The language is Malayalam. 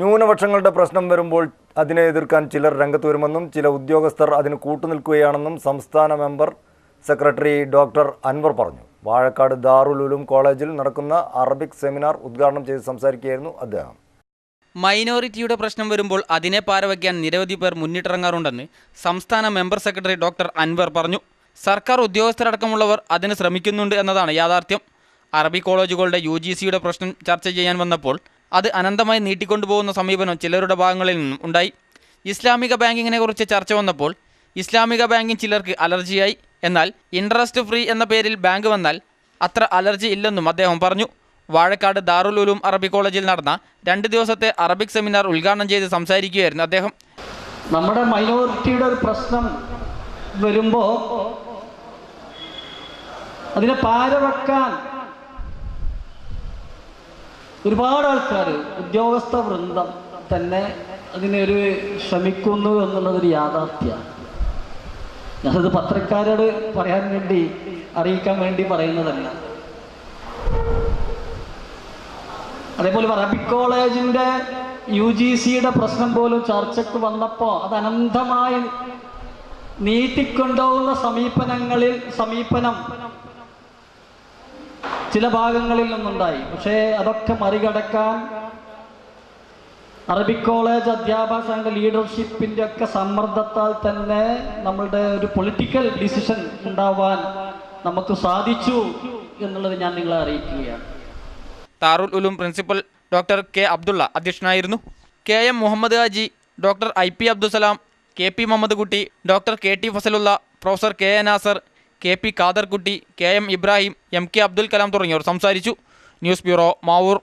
ന്യൂനപക്ഷങ്ങളുടെ പ്രശ്നം വരുമ്പോൾ അതിനെ എതിർക്കാൻ ചിലർ രംഗത്ത് വരുമെന്നും ചില ഉദ്യോഗസ്ഥർ അതിന് കൂട്ടുനിൽക്കുകയാണെന്നും സംസ്ഥാന മെമ്പർ സെക്രട്ടറി ഡോക്ടർ അൻവർ പറഞ്ഞു. വാഴക്കാട് ദാറുലുലും കോളേജിൽ നടക്കുന്ന അറബിക് സെമിനാർ ഉദ്ഘാടനം ചെയ്ത് സംസാരിക്കുകയായിരുന്നു അദ്ദേഹം. മൈനോറിറ്റിയുടെ പ്രശ്നം വരുമ്പോൾ അതിനെ പാരവയ്ക്കാൻ നിരവധി പേർ മുന്നിട്ടിറങ്ങാറുണ്ടെന്ന് സംസ്ഥാന മെമ്പർ സെക്രട്ടറി ഡോക്ടർ അൻവർ പറഞ്ഞു. സർക്കാർ ഉദ്യോഗസ്ഥരടക്കമുള്ളവർ അതിന് ശ്രമിക്കുന്നുണ്ട് എന്നതാണ് യാഥാർത്ഥ്യം. അറബി കോളേജുകളുടെ യു പ്രശ്നം ചർച്ച ചെയ്യാൻ വന്നപ്പോൾ അത് അനന്തമായി നീട്ടിക്കൊണ്ടുപോകുന്ന സമീപനം ചിലരുടെ ഭാഗങ്ങളിൽ നിന്നും ഉണ്ടായി. ഇസ്ലാമിക ബാങ്കിങ്ങിനെ കുറിച്ച് ചർച്ച വന്നപ്പോൾ ഇസ്ലാമിക ബാങ്കിങ് ചിലർക്ക് അലർജിയായി. എന്നാൽ ഇൻട്രസ്റ്റ് ഫ്രീ എന്ന പേരിൽ ബാങ്ക് വന്നാൽ അത്ര അലർജി ഇല്ലെന്നും അദ്ദേഹം പറഞ്ഞു. വാഴക്കാട് ദാറുൽ ഉലൂം അറബി കോളേജിൽ നടന്ന രണ്ട് ദിവസത്തെ അറബിക് സെമിനാർ ഉദ്ഘാടനം ചെയ്ത് സംസാരിക്കുകയായിരുന്നു അദ്ദേഹം. നമ്മുടെ മൈനോറിറ്റിയുടെ ഒരു പ്രശ്നം വരുമ്പോൾ അതിനെ പാരവെക്കാൻ ഒരുപാട് ആൾക്കാർ ഉദ്യോഗസ്ഥ വൃന്ദം തന്നെ അതിനൊരു ശ്രമിക്കുന്നു എന്നുള്ളതൊരു യാഥാർത്ഥ്യമാണ് ഞാനത് പത്രക്കാരോട് പറയാൻ വേണ്ടി അറിയിക്കാൻ വേണ്ടി പറയുന്നതല്ല. അതേപോലെ അറബിക് കോളേജിന്റെ യു ജി സിയുടെ പ്രശ്നം പോലും ചർച്ചയ്ക്ക് വന്നപ്പോൾ അത് അനന്തമായി നീട്ടിക്കൊണ്ടുപോകുന്ന സമീപനങ്ങളിൽ സമീപനം ചില ഭാഗങ്ങളിൽ നിന്നുണ്ടായി. പക്ഷേ അതൊക്കെ മറികടക്കാൻ അറബിക് കോളേജ് അധ്യാപക സംഘ ലീഡർഷിപ്പിന്റെ ഒക്കെ സമ്മർദ്ദത്താൽ തന്നെ നമ്മളുടെ ഒരു പൊളിറ്റിക്കൽ ഡിസിഷൻ ഉണ്ടാവാൻ നമുക്ക് സാധിച്ചു എന്നുള്ളത് ഞാൻ നിങ്ങളെ അറിയിക്കുകയാണ്. Darul Uloom principal doctor K Abdulla അധ്യക്ഷനായിരുന്നു. K M Muhammad Haji doctor I P Abdussalam K P Muhammad Kutty doctor K T Fazalulla professor K A Nasar K P Khaderkutty K M Ibrahim M K Abdul Kalam തുടങ്ങിയവർ സംസാരിച്ചു. News bureau Mavoor.